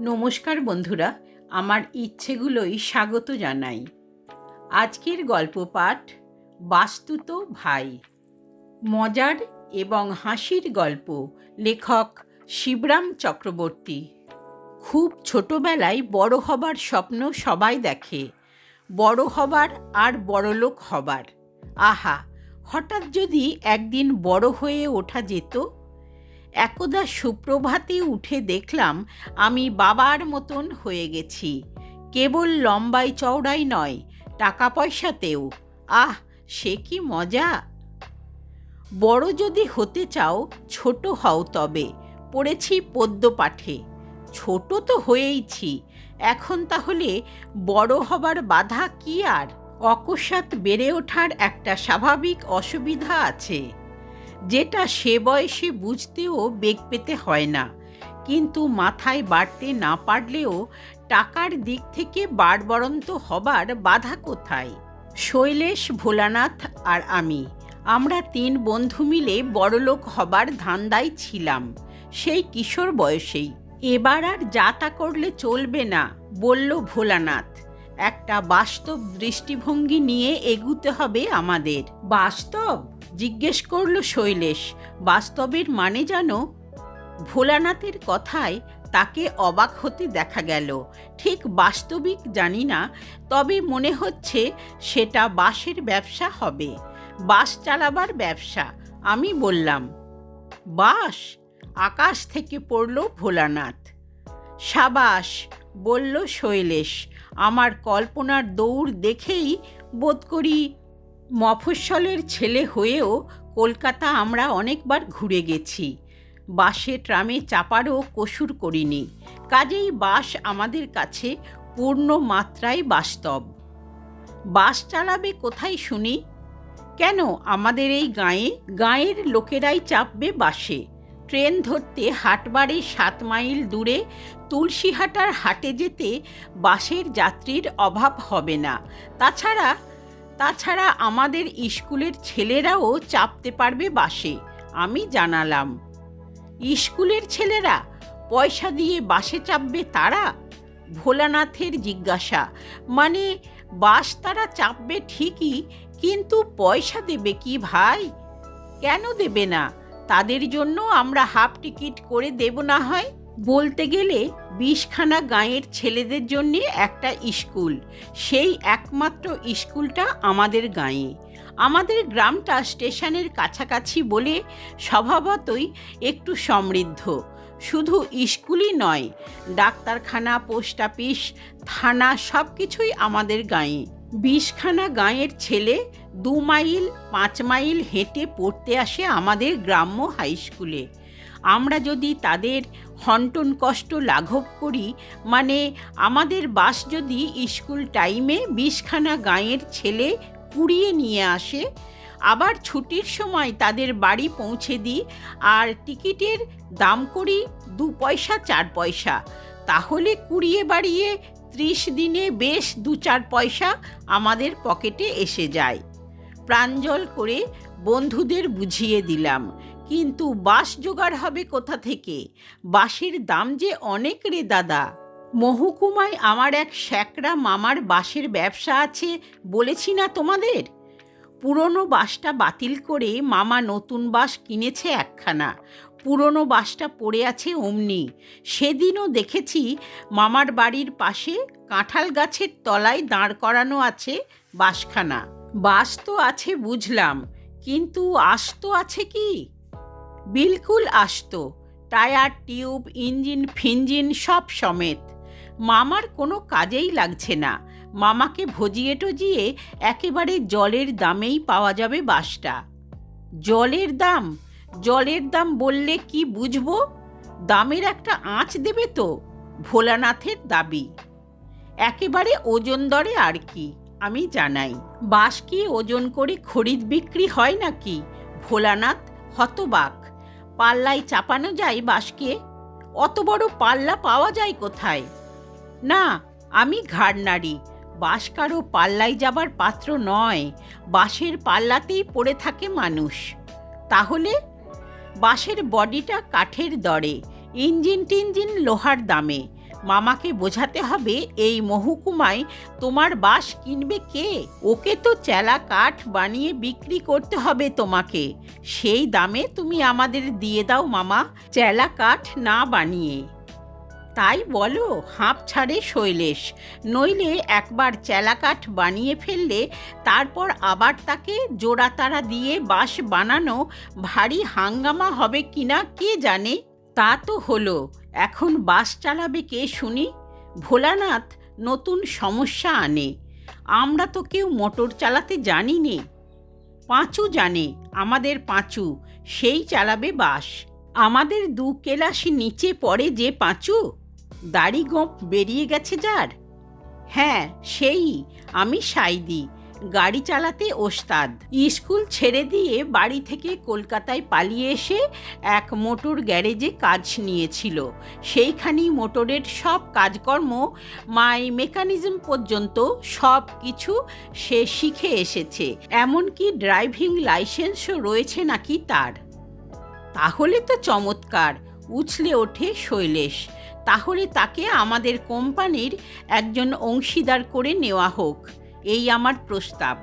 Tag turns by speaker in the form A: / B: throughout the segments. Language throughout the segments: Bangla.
A: নমস্কার বন্ধুরা, আমার ইচ্ছেগুলোই স্বাগত জানাই। আজকের গল্প পাঠ, বাস্তুত ভাই। মজার এবং হাসির গল্প, লেখক শিবরাম চক্রবর্তী। খুব ছোটবেলায় বড় হবার স্বপ্ন সবাই দেখে। বড় হবার আর বড়লোক হবার। আহা, হঠাৎ যদি একদিন বড় হয়ে ওঠা যেত একদা সুপ্রভাতে উঠে দেখলাম আমি বাবার মতন হয়ে গেছি। কেবল লম্বাই চওড়াই নয় টাকা পয়সাতেও আহ, সে কি মজা! বড় যদি হতে চাও, ছোট হও তবে, পড়েছি পদ্য পাঠে। ছোট তো হয়েইছি, এখন তাহলে বড় হবার বাধা কি আর? অকস্মাৎ বেড়ে ওঠার একটা স্বাভাবিক অসুবিধা আছে। যেটা সে বয়সে বুঝতেও বেগ পেতে হয় না। কিন্তু মাথায় বাড়তে না পারলেও টাকার দিক থেকে বাড়বরন্ত হবার বাধা কোথায়? শৈলেশ, ভোলানাথ আর আমি, আমরা তিন বন্ধু মিলে বড়লোক হবার ধান্দায় ছিলাম, সেই কিশোর বয়সেই। এবার আর যা তা করলে চলবে না, বলল ভোলানাথ। একটা বাস্তব দৃষ্টিভঙ্গি নিয়ে এগুতে হবে আমাদের। বাস্তব? জিজ্ঞেস করল শৈলেশ, বাস্তবের মানে যেন ভোলানাথের কথায় তাকে অবাক হতে দেখা গেল। ঠিক বাস্তবিক জানি না, তবে মনে হচ্ছে সেটা বাসের ব্যবসা হবে। বাস চালাবার ব্যবসা, আমি বললাম। বাস আকাশ থেকে পড়ল ভোলানাথ। সাবাস, বলল শৈলেশ, আমার কল্পনার দৌড় দেখেই বোধ করি মফস্বলের ছেলে হয়েও কলকাতা আমরা অনেকবার ঘুরে গেছি। বাসে, ট্রামে চাপারও কসুর করিনি। কাজেই বাস আমাদের কাছে পূর্ণ মাত্রায় বাস্তব। বাস চালাবে কোথায় শুনি? কেন আমাদের এই গাঁয়ে, গাঁয়ের লোকেরাই চাপবে বাসে। ট্রেন ধরতে হাটবাড়ি সাত মাইল দূরে তুলসীহাটার হাটে যেতে বাসের যাত্রীর অভাব হবে না। তাছাড়া তাছাড়া আমাদের স্কুলের ছেলেরাও চাপতে পারবে বাসে, আমি জানালাম। স্কুলের ছেলেরা, পয়সা দিয়ে বাসে চাপবে তারা? ভোলানাথের জিজ্ঞাসা। মানে বাস তারা চাপবে ঠিকই, কিন্তু পয়সা দেবে কি ভাই? কেন দেবে না? তাদের জন্য আমরা হাফ টিকিট করে দেব না হয়? বলতে গেলে বিশখানা গাঁয়ের ছেলেদের জন্য একটা স্কুল সেই একমাত্র স্কুলটা আমাদের গাঁয়ে। আমাদের গ্রামটা স্টেশনের কাছাকাছি বলে স্বভাবতই একটু সমৃদ্ধ। শুধু স্কুলই নয়, ডাক্তারখানা, পোস্ট অফিস, থানা সব কিছুই আমাদের গাঁয়ে। বিশখানা গাঁয়ের ছেলে দু মাইল, পাঁচ মাইল হেঁটে পড়তে আসে আমাদের গ্রাম্য হাই স্কুলে আমরা যদি তাদের হন্টন কষ্ট লাঘব করি মানে আমাদের বাস যদি স্কুল টাইমে বিশখানা গাঁয়ের ছেলে কুড়িয়ে নিয়ে আসে, আবার ছুটির সময় তাদের বাড়ি পৌঁছে দিই আর টিকিটের দাম করি দু পয়সা, চার পয়সা, তাহলে কুড়িয়ে বাড়িয়ে ত্রিশ দিনে বেশ দু চার পয়সা আমাদের পকেটে এসে যায়। প্রাঞ্জল করে বন্ধুদের বুঝিয়ে দিলাম। কিন্তু বাস জোগাড় হবে কোথা থেকে? বাসের দাম যে অনেক রে দাদা। মহকুমায় আমার এক শ্যাকরা মামার বাসের ব্যবসা আছে বলেছি না তোমাদের? পুরনো বাসটা বাতিল করে মামা নতুন বাস কিনেছে একখানা। পুরনো বাসটা পড়ে আছে অমনি। সেদিনও দেখেছি মামার বাড়ির পাশে কাঁঠাল গাছের তলায় দাঁড় করানো আছে বাসখানা বাস তো আছে বুঝলাম, কিন্তু আস্ত আছে কি? বিলকুল আস্ত, টায়ার, টিউব, ইঞ্জিন, ফিঞ্জিন সব সমেত। মামার কোনো কাজেই লাগছে না। মামাকে ভজিয়ে টজিয়ে একেবারে জলের দামেই পাওয়া যাবে বাসটা। জলের দাম? জলের দাম বললে কি বুঝব? দামের একটা আঁচ দেবে তো, ভোলানাথের দাবি। একেবারে ওজন দরে আর কি, আমি জানাই। বাস কি ওজন করে খরিদ বিক্রি হয় নাকি? ভোলানাথ হতবাক। পাল্লায় চাপানো যায় বাসকে অত বড় পাল্লা পাওয়া যায় কোথায়? না, আমি ঘাড় নাড়ি বাস কারও পাল্লায় যাবার পাত্র নয় বাসের পাল্লাতেই পড়ে থাকে মানুষ। তাহলে? বাসের বডিটা কাঠের দরে, ইঞ্জিন টিঞ্জিন লোহার দামে মামাকে বোঝাতে হবে, এই মহকুমায় তোমার বাস কিনবে কে? ওকে তো চেলা কাঠ বানিয়ে বিক্রি করতে হবে তোমাকে। সেই দামে তুমি আমাদের দিয়ে দাও মামা, চেলা কাঠ না বানিয়ে। তাই বলো, হাঁপ ছাড়ে শৈলেশ। নইলে একবার চেলাকাঠ বানিয়ে ফেললে, তারপর আবার তাকে জোড়াতারা দিয়ে বাঁশ বানানো ভারী হাঙ্গামা হবে কিনা কে জানে? তা তো হলো। এখন বাস চালাবে কে শুনি? ভোলানাথ নতুন সমস্যা আনে। আমরা তো কেউ মোটর চালাতে জানি নে। পাঁচু জানে, আমাদের পাঁচু, সেই চালাবে বাস। আমাদের দু কেলাসি নিচে পড়ে যে পাঁচু। দাড়ি গোঁপ বেরিয়ে গেছে যার। হ্যাঁ সেই, আমি সাইদি। গাড়ি চালাতে ওস্তাদ। স্কুল ছেড়ে দিয়ে বাড়ি থেকে কলকাতায় পালিয়ে এসে এক মোটর গ্যারেজে কাজ নিয়েছিল। সেইখানেই মোটরের সব কাজকর্ম, মাই মেকানিজম পর্যন্ত সব কিছু সে শিখে এসেছে। এমনকি ড্রাইভিং লাইসেন্সও রয়েছে নাকি তার। তাহলে তো চমৎকার, উছলে ওঠে শৈলেশ। তাহলে তাকে আমাদের কোম্পানির একজন অংশীদার করে নেওয়া হোক। এই আমার প্রস্তাব।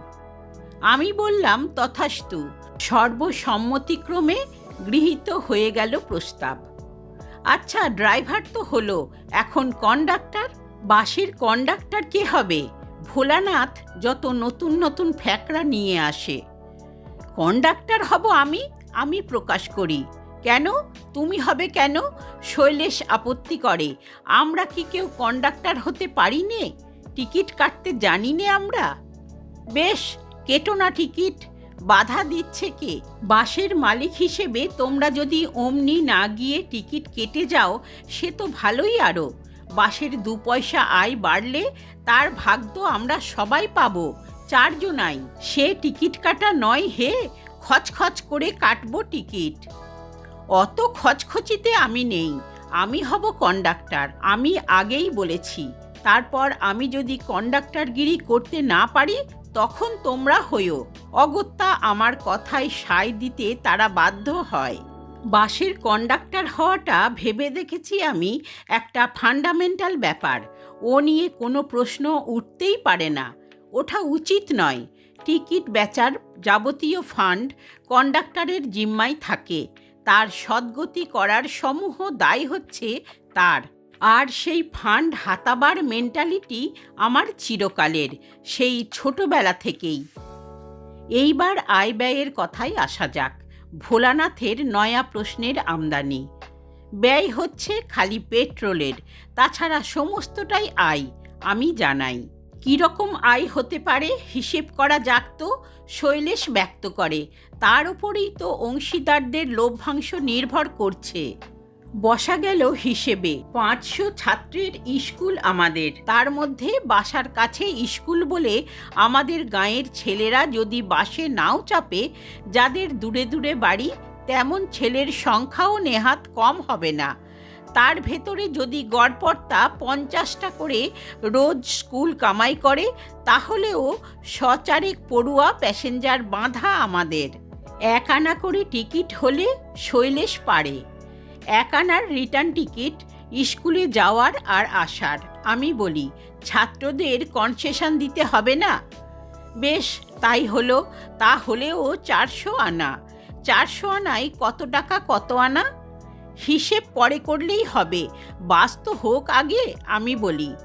A: আমি বললাম, তথাস্তু, সর্বসম্মতিক্রমে গৃহীত হয়ে গেল প্রস্তাব। আচ্ছা ড্রাইভার তো হলো, এখন কন্ডাক্টর? বাসের কন্ডাক্টর কে হবে? ভোলানাথ যত নতুন নতুন ফ্যাকরা নিয়ে আসে। কন্ডাক্টর হব আমি আমি প্রকাশ করি। কেন? তুমি হবে কেন? শৈলেশ আপত্তি করে। আমরা কি কেউ কন্ডাক্টর হতে পারি নে? টিকিট কাটতে জানি নে আমরা? বেশ, কেটো না টিকিট। বাধা দিচ্ছে কে? বাসের মালিক হিসেবে তোমরা যদি অমনি না গিয়ে টিকিট কেটে যাও, সে তো ভালোই আরও বাসের দু পয়সা আয় বাড়লে তার ভাগ তো আমরা সবাই পাবো চারজনাই সে টিকিট কাটা নয় হে, খচখচ করে কাটবো টিকিট। অত খচখচিতে আমি নেই। আমি হব কন্ডাক্টর, আমি আগেই বলেছি। তারপর আমি যদি কন্ডাক্টরগিরি করতে না পারি, তখন তোমরা হইও অগত্যা আমার কথায় সায় দিতে তারা বাধ্য হয়। বাসের কন্ডাক্টর হওয়াটা ভেবে দেখেছি আমি, একটা ফান্ডামেন্টাল ব্যাপার। ও নিয়ে কোনো প্রশ্ন উঠতেই পারে না। ওঠা উচিত নয়। টিকিট বেচার যাবতীয় ফান্ড কন্ডাক্টরের জিম্মায় থাকে। তার সদ্গতি করার সমূহ দায় হচ্ছে তার। আর সেই ফান্ড হাতাবার মেন্টালিটি আমার চিরকালের, সেই ছোটবেলা থেকেই। এইবার আয় ব্যয়ের কথাই আসা যাক, ভোলানাথের নয়া প্রশ্নের আমদানি। ব্যয় হচ্ছে খালি পেট্রোলের, তাছাড়া সমস্তটাই আয়, আমি জানাই। কীরকম আয় হতে পারে হিসেব করা যাক তো, শৈলেশ ব্যক্ত করে, তার উপরেই তো অংশীদারদের লভ্যাংশ নির্ভর করছে। বসা গেল হিসেবে। পাঁচশো ছাত্রের স্কুল আমাদের। তার মধ্যে বাসার কাছে স্কুল বলে আমাদের গাঁয়ের ছেলেরা যদি বাসে নাও চাপে, যাদের দূরে দূরে বাড়ি, তেমন ছেলের সংখ্যাও নেহাত কম হবে না। তার ভেতরে যদি গড়পড়তা পঞ্চাশটা করে রোজ স্কুল কামাই করে, তাহলেও সচারেক পড়ুয়া প্যাসেঞ্জার বাঁধা আমাদের। এক আনা করে টিকিট হলে শৈলেশ পারে। এক আনার রিটার্ন টিকিট স্কুলে যাওয়ার আর আসার। আমি বলি, ছাত্রদের কনসেশন দিতে হবে না। বেশ, তাই হলো, তা হলেও চারশো আনা। চারশো আনায় কত টাকা, কত আনা? হিসেব পরে করলেই হবে। বাস তো হোক আগে, আমি বলি।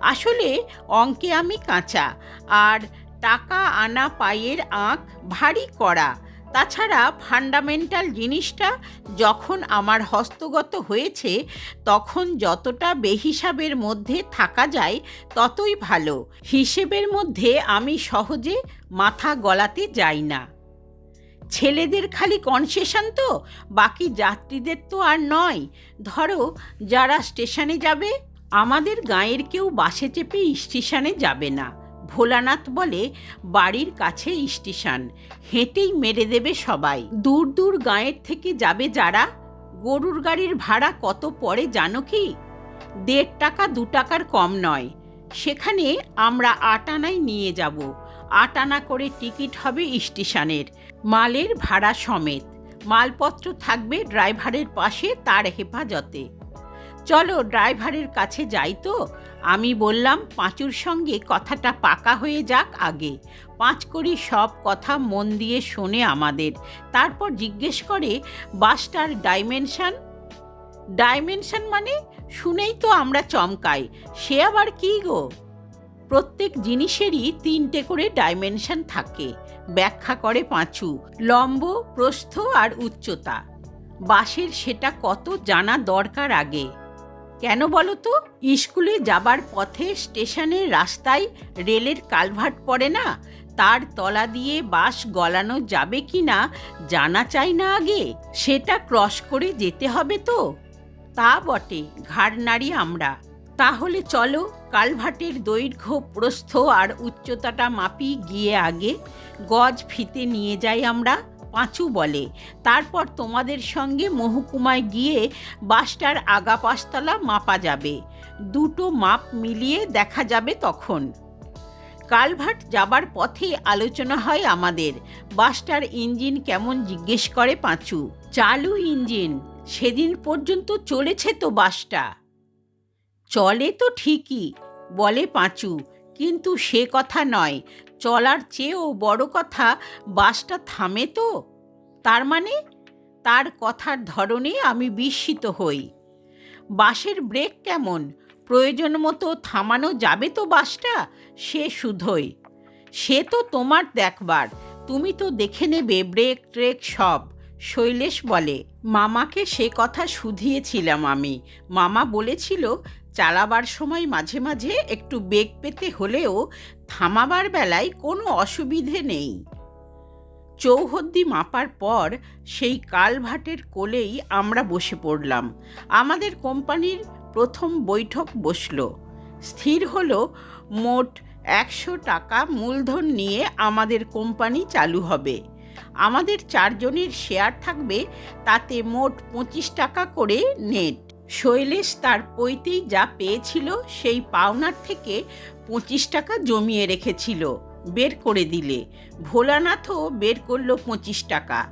A: আসলে, অঙ্কে আমি কাঁচা। আর টাকা আনা পায়ের আঁক ভারী করা তাছাড়া ফান্ডামেন্টাল জিনিসটা যখন আমার হস্তগত হয়েছে, তখন যতটা বেহিসাবের মধ্যে থাকা যায়, ততই ভালো। হিসেবের মধ্যে আমি সহজে মাথা গলাতে যাই না। ছেলেদের খালি কনসেশন তো, বাকি যাত্রীদের তো আর নয়। ধরো, যারা স্টেশনে যাবে, আমাদের গাঁয়ের কেউ বাসে চেপে স্টেশনে যাবে না। ভোলানাথ বলে, বাড়ির কাছে স্টেশন, হেঁটেই মেরে দেবে সবাই। দূর দূর গাঁয়ের থেকে যাবে যারা? গরুর গাড়ির ভাড়া কত পড়ে জানো কি? দেড় টাকা, দু টাকার কম নয়। সেখানে আমরা আট আনায় নিয়ে যাব। আট আনা করে টিকিট হবে স্টেশনের। মালের ভাড়া সমেত। মালপত্র থাকবে ড্রাইভারের পাশে তার হেফাজতে। চলো ড্রাইভারের কাছে যাই তো। আমি বললাম, পাঁচুর সঙ্গে কথাটা পাকা হয়ে যাক আগে। পাঁচ করি সব কথা মন দিয়ে শোনে আমাদের। তারপর জিজ্ঞেস করে, বাসটার ডাইমেনশান? ডাইমেনশান মানে? শুনেই তো আমরা চমকাই। সে আবার কি গো? প্রত্যেক জিনিসেরই তিনটে করে ডাইমেনশন থাকে। ব্যাখ্যা করে পাঁচু, লম্ব, প্রস্থ আর উচ্চতা। বাসের সেটা কত জানা দরকার আগে। কেন বলো তো? স্কুলে যাবার পথে স্টেশনের রাস্তায় রেলের কালভার্ট পড়ে না? তার তলা দিয়ে বাস গলানো যাবে কি না, জানা চাই না আগে। সেটা ক্রস করে যেতে হবে তো। তা বটে, ঘাড় নাড়ি আমরা। তাহলে চলো, কালভার্টের দৈর্ঘ্য, প্রস্থ আর উচ্চতাটা মাপি গিয়ে আগে। গজ ফিতে নিয়ে যাই আমরা। পাঁচু বলে। তারপর তোমাদের সঙ্গে মহকুমায় গিয়ে বাসটার আগা পাঁচতলা মাপা যাবে। দুটো মাপ মিলিয়ে দেখা যাবে তখন। কালভার্ট যাবার পথে আলোচনা হয় আমাদের। বাসটার ইঞ্জিন কেমন জিজ্ঞেস করে পাঁচু। চালু ইঞ্জিন। সেদিন পর্যন্ত চলেছে তো বাসটা। চলে তো ঠিকই, বলে পাঁচু। কিন্তু সে কথা নয়। চলার চেয়েও বড় কথা, বাসটা থামে তো। তার মানে তার কথার ধরনে আমি বিস্মিত হই। বাসের ব্রেক কেমন? প্রয়োজন মতো থামানো যাবে তো বাসটা? সে শুধোই। সে তো তোমার দেখবার। তুমি তো দেখে নেবে ব্রেক, ট্রেক সব। শৈলেশ বলে, মামাকে সে কথা শুধিয়েছিলাম আমি। মামা বলেছিল চালাবার সময় মাঝে মাঝে একটু বেগ পেতে হলেও থামাবার বেলায় কোনো অসুবিধে নেই। চৌহদ্দি মাপার পর সেই কালভাটের কোলেই আমরা বসে পড়লাম। আমাদের কোম্পানির প্রথম বৈঠক বসল। স্থির হলো, মোট একশো টাকা মূলধন নিয়ে আমাদের কোম্পানি চালু হবে। আমাদের চারজনের শেয়ার থাকবে তাতে মোট পঁচিশ টাকা করে নেট। শৈলেশ তার পৈতেই যা পেয়েছিল সেই পাওনার থেকে পঁচিশ টাকা জমিয়ে রেখেছিল, বের করে দিলে। ভোলানাথও বের করল পঁচিশ টাকা।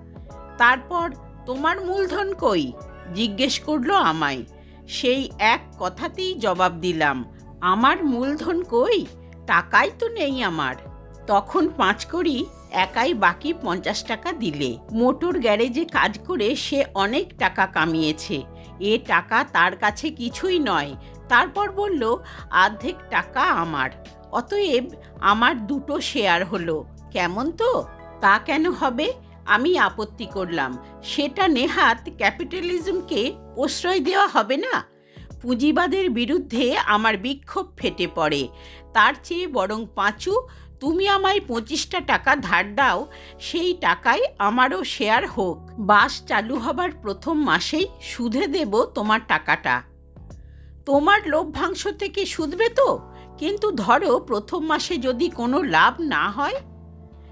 A: তারপর, তোমার মূলধন কই? জিজ্ঞেস করল আমায়। সেই এক কথাতেই জবাব দিলাম, আমার মূলধন কই? টাকাই তো নেই আমার। তখন পাঁচ করি একাই বাকি পঞ্চাশ টাকা দিলে। মোটর গ্যারেজে কাজ করে সে অনেক টাকা কামিয়েছে। এ টাকা তার কাছে কিছুই নয়। তারপর বলল অর্ধেক টাকা আমার। অতএব আমার দুটো শেয়ার হলো। কেমন তো? তা কেন হবে? আমি আপত্তি করলাম। সেটা নেহাত ক্যাপিটালিজমকে প্রশ্রয় দেওয়া হবে না। পুঁজিবাদের বিরুদ্ধে আমার বিক্ষোভ ফেটে পড়ে। তার চেয়ে বরং পাঁচু তুমি আমায় পঁচিশটা টাকা ধার দাও, সেই টাকায় আমারও শেয়ার হোক। বাস চালু হবার প্রথম মাসেই সুদে দেব তোমার টাকাটা। তোমার লভ্যাংশ থেকে সুদবে তো? কিন্তু ধরো প্রথম মাসে যদি কোনো লাভ না হয়,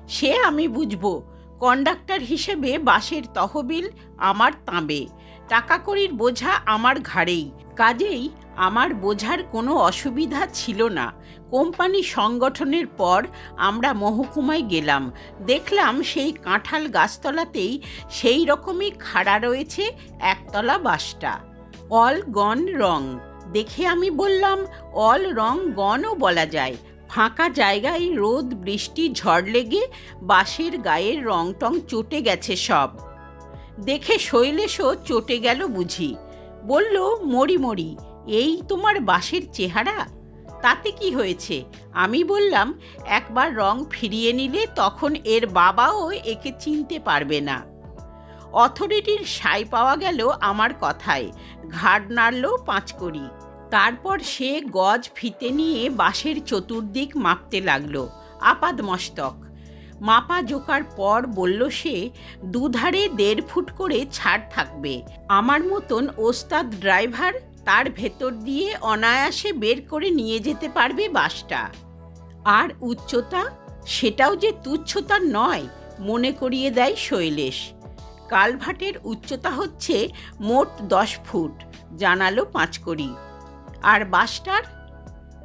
A: সে আমি বুঝব। কন্ডাক্টর হিসেবে বাসের তহবিল আমার তাঁবে। টাকা কড়ির বোঝা আমার ঘাড়েই। কাজেই আমার বোঝার কোনো অসুবিধা ছিল না। কোম্পানি সংগঠনের পর আমরা মহকুমায় গেলাম। দেখলাম সেই কাঁঠাল গাছতলাতেই সেই রকমই খাড়া রয়েছে একতলা বাসটা। All gone wrong. দেখে আমি বললাম, অল রং গনও বলা যায়। ফাঁকা জায়গায় রোদ, বৃষ্টি, ঝড় লেগে বাঁশের গায়ের রং টং চটে গেছে সব। দেখে শৈলেশও চটে গেল বুঝি। বলল মরি মরি এই তোমার বাঁশের চেহারা? তাতে কি হয়েছে? আমি বললাম, একবার রং ফিরিয়ে নিলে তখন এর বাবাও একে চিনতে পারবে না। অথরিটির সাই পাওয়া গেল আমার কথায়, ঘাড় নাড়ল পাঁচ করি তারপর সে গজ ফিতে নিয়ে বাঁশের চতুর্দিক মাপতে লাগল আপাদ মস্তক মাপা জোকার পর বলল সে, দুধারে দেড় ফুট করে ছাড় থাকবে। আমার মতন ওস্তাদ ড্রাইভার তার ভেতর দিয়ে অনায়াসে বের করে নিয়ে যেতে পারবে বাসটা। আর উচ্চতা? সেটাও যে তুচ্ছতা নয়, মনে করিয়ে দেয় শৈলেশ। কালভাটের উচ্চতা হচ্ছে মোট দশ ফুট, জানালো পাঁচকড়ি। আর বাসটার?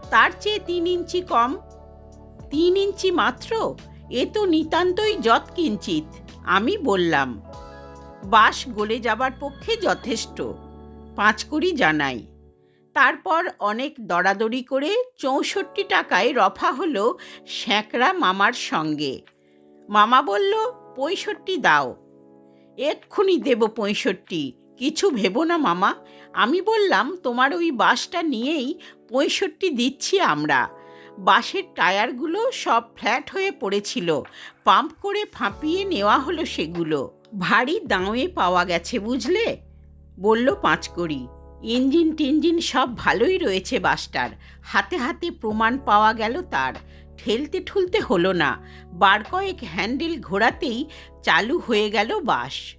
A: তার চেয়ে তিন ইঞ্চি কম। তিন ইঞ্চি মাত্র? এ তো নিতান্তই যৎ কিঞ্চিত, আমি বললাম। বাস গলে যাবার পক্ষে যথেষ্ট। পাঁচ করি জানাই। তারপর অনেক দরাদরি করে চৌষট্টি টাকায় রফা হলো স্যাঁকড়া মামার সঙ্গে। মামা বলল, পঁয়ষট্টি দাও। এক্ষুনি দেব পঁয়ষট্টি, কিছু ভেবো না মামা। আমি বললাম, তোমার ওই বাসটা নিয়েই পঁয়ষট্টি দিচ্ছি আমরা। বাসের টায়ারগুলো সব ফ্ল্যাট হয়ে পড়েছিল। পাম্প করে ফাঁপিয়ে নেওয়া হলো সেগুলো। ভারী দাঁয়ে পাওয়া গেছে, বুঝলে? বলল পাঁচকড়ি। ইঞ্জিন টিঞ্জিন সব ভালোই রয়েছে, বাসটার। হাতে হাতে প্রমাণ পাওয়া গেল তার। ঠেলতে ঠুলতে হলো না। বার কয়েক হ্যান্ডেল ঘোরাতেই চালু হয়ে গেল বাস।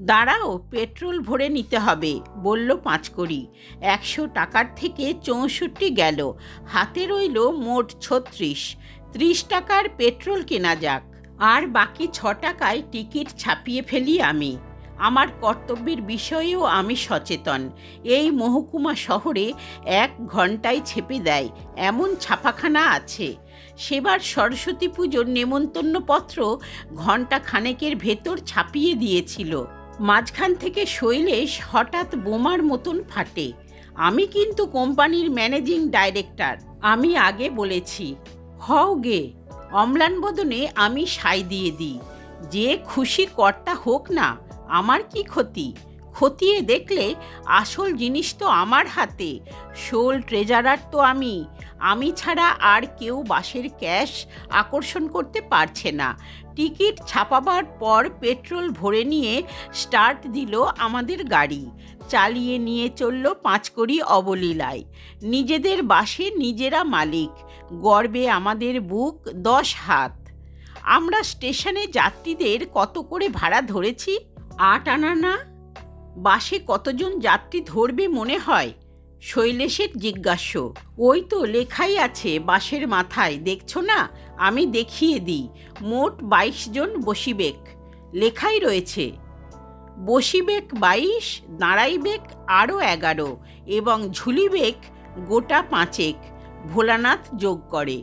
A: দাঁড়াও, পেট্রোল ভরে নিতে হবে, বলল পাঁচকড়ি। একশো টাকার থেকে চৌষট্টি গেল। হাতে রইল মোট ছত্রিশ। ত্রিশ টাকার পেট্রোল কেনা যাক। আর বাকি ছ টাকায় টিকিট ছাপিয়ে ফেলি আমি। আমার কর্তব্যের বিষয়েও আমি সচেতন। এই মহকুমা শহরে এক ঘন্টায় ছেপে দেয়, এমন ছাপাখানা আছে। সেবার সরস্বতী পুজোর নেমন্তন্নপত্র ঘণ্টা খানেকের ভেতর ছাপিয়ে দিয়েছিল। মাঝখান থেকে শৈলেশ হঠাৎ বোমার মতন ফাটে। আমি কিন্তু কোম্পানির ম্যানেজিং ডাইরেক্টর। আমি আগে বলেছি, হও গে, অম্লান বদনে আমি সাই দিয়ে দিই। যে খুশি কর্তা হোক না আমার কি ক্ষতি? খতিয়ে দেখলে আসল জিনিস তো আমার হাতে। শোল ট্রেজারার তো আমি। আমি ছাড়া আর কেউ বাসের ক্যাশ আকর্ষণ করতে পারছে না। টিকিট ছাপাবার পর পেট্রোল ভরে নিয়ে স্টার্ট দিল আমাদের গাড়ি। চালিয়ে নিয়ে চলল পাঁচকড়ি অবলীলায়। নিজেদের বাসে নিজেরা মালিক। গর্বে আমাদের বুক দশ হাত। আমরা স্টেশনে যাত্রীদের কত করে ভাড়া ধরেছি? আট আনা না? বাসে কতজন যাত্রী ধরবে মনে হয়? শৈলেশের জিজ্ঞাস্য ওই তো লেখাই আছে বাসের মাথায়, দেখছ না? আমি দেখিয়ে দিই। মোট বাইশ জন বসিবেক। লেখাই রয়েছে, বসিবেক বাইশ, দাঁড়াইবেক আরও এগারো এবং ঝুলিবেক গোটা পাঁচেক। ভোলানাথ যোগ করে,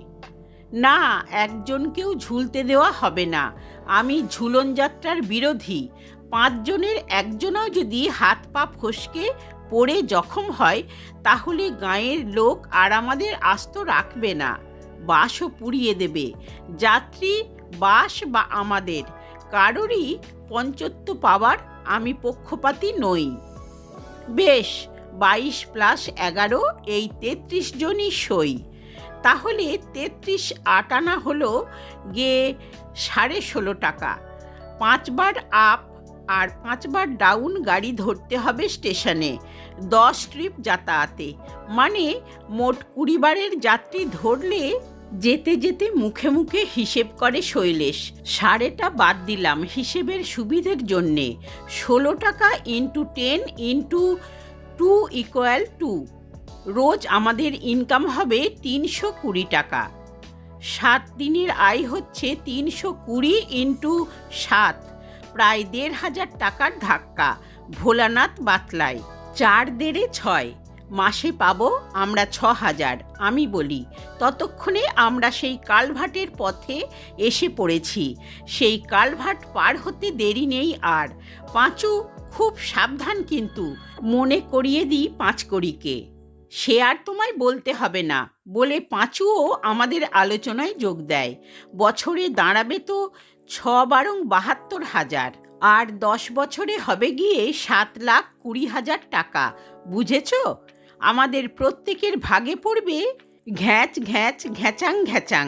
A: না, একজনকেও ঝুলতে দেওয়া হবে না। আমি ঝুলন যাত্রার বিরোধী। পাঁচজনের একজনও যদি হাত পা ফসকে পড়ে জখম হয়, তাহলে গাঁয়ের লোক আর আমাদের আস্ত রাখবে না, বাসও পুড়িয়ে দেবে। যাত্রী, বাস বা আমাদের, কারোরই পঞ্চত্ব পাওয়ার আমি পক্ষপাতী নই। বেশ, বাইশ প্লাস এগারো, এই তেত্রিশ জনই সই। তাহলে তেত্রিশ আটানা হলো গে সাড়ে ষোলো টাকা। পাঁচবার আপ আর পাঁচবার ডাউন গাড়ি ধরতে হবে স্টেশনে। দশ ট্রিপ যাতায়াতে। মানে মোট কুড়িবারের যাত্রী ধরলে যেতে যেতে মুখে মুখে হিসেব করে শৈলেশ। সাড়েটা বাদ দিলাম হিসেবের সুবিধের জন্যে। ষোলো টাকা into ten into two equal to রোজ আমাদের ইনকাম হবে তিনশো কুড়ি টাকা। সাত দিনের আয় হচ্ছে তিনশো কুড়ি ইন্টু সাত। প্রায় দেড় হাজার টাকার ধাক্কা। ভোলানাথ বাতলায়, চার দেড়ে ছয়। মাসে পাবো আমরা ছ হাজার, আমি বলি। ততক্ষণে আমরা সেই কালভাটের পথে এসে পড়েছি। সেই কালভাট পার হতে দেরি নেই আর। পাঁচু, খুব সাবধান কিন্তু, মনে করিয়ে দিই পাঁচকড়িকে সে আর তোমায় বলতে হবে না, বলে পাঁচুও আমাদের আলোচনায় যোগ দেয়। বছরে দাঁড়াবে তো ছ বারং বাহাত্তর হাজার, আর দশ বছরে হবে গিয়ে সাত লাখ কুড়ি হাজার টাকা, বুঝেছ? আমাদের প্রত্যেকের ভাগে পড়বে ঘ্যাঁচ ঘ্যাঁচ ঘ্যাচাং ঘ্যাচাং।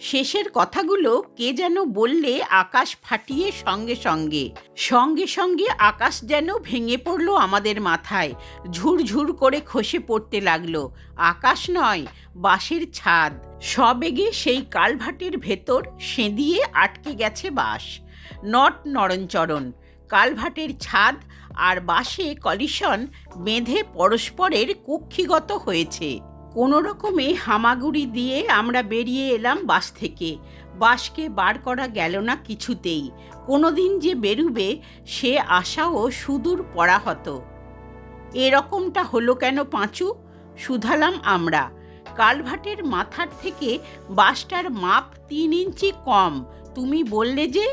A: শেষের কথাগুলো কে যেন বললে আকাশ ফাটিয়ে সঙ্গে সঙ্গে। সঙ্গে সঙ্গে আকাশ যেন ভেঙে পড়ল আমাদের মাথায়, ঝুরঝুর করে খসে পড়তে লাগল। আকাশ নয়, বাঁশের ছাদ। সবেগে সেই কালভাটের ভেতর সেঁদিয়ে আটকে গেছে বাস নট নরণচরণ, কালভাটের ছাদ আর বাসে কলিশন বেঁধে পরস্পরের কক্ষিগত হয়েছে। কোনো রকমে হামাগুড়ি দিয়ে আমরা বেরিয়ে এলাম বাস থেকে। বাসকে বার করা গেল না কিছুতেই। কোনো দিন যে বেরুবে, সে আশাও সুদূর পড়া হতো এরকমটা হলো কেন পাঁচু? শুধালাম আমরা। কালভাটের মাথার থেকে বাসটার মাপ তিন ইঞ্চি কম। তুমি বললে যে?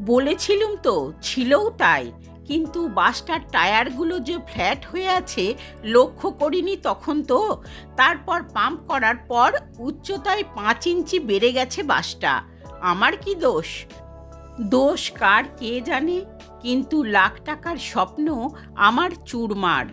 A: বলেছিলুম তো, ছিলও তাই। কিন্তু বাসটার টায়ারগুলো যে ফ্ল্যাট হয়ে আছে, লক্ষ্য করিনি তখন তো। তারপর পাম্প করার পর উচ্চতায় পাঁচ ইঞ্চি বেড়ে গেছে বাসটা। আমার কি দোষ? দোষ কার কে জানে? কিন্তু লাখ টাকার স্বপ্ন আমার চুরমার।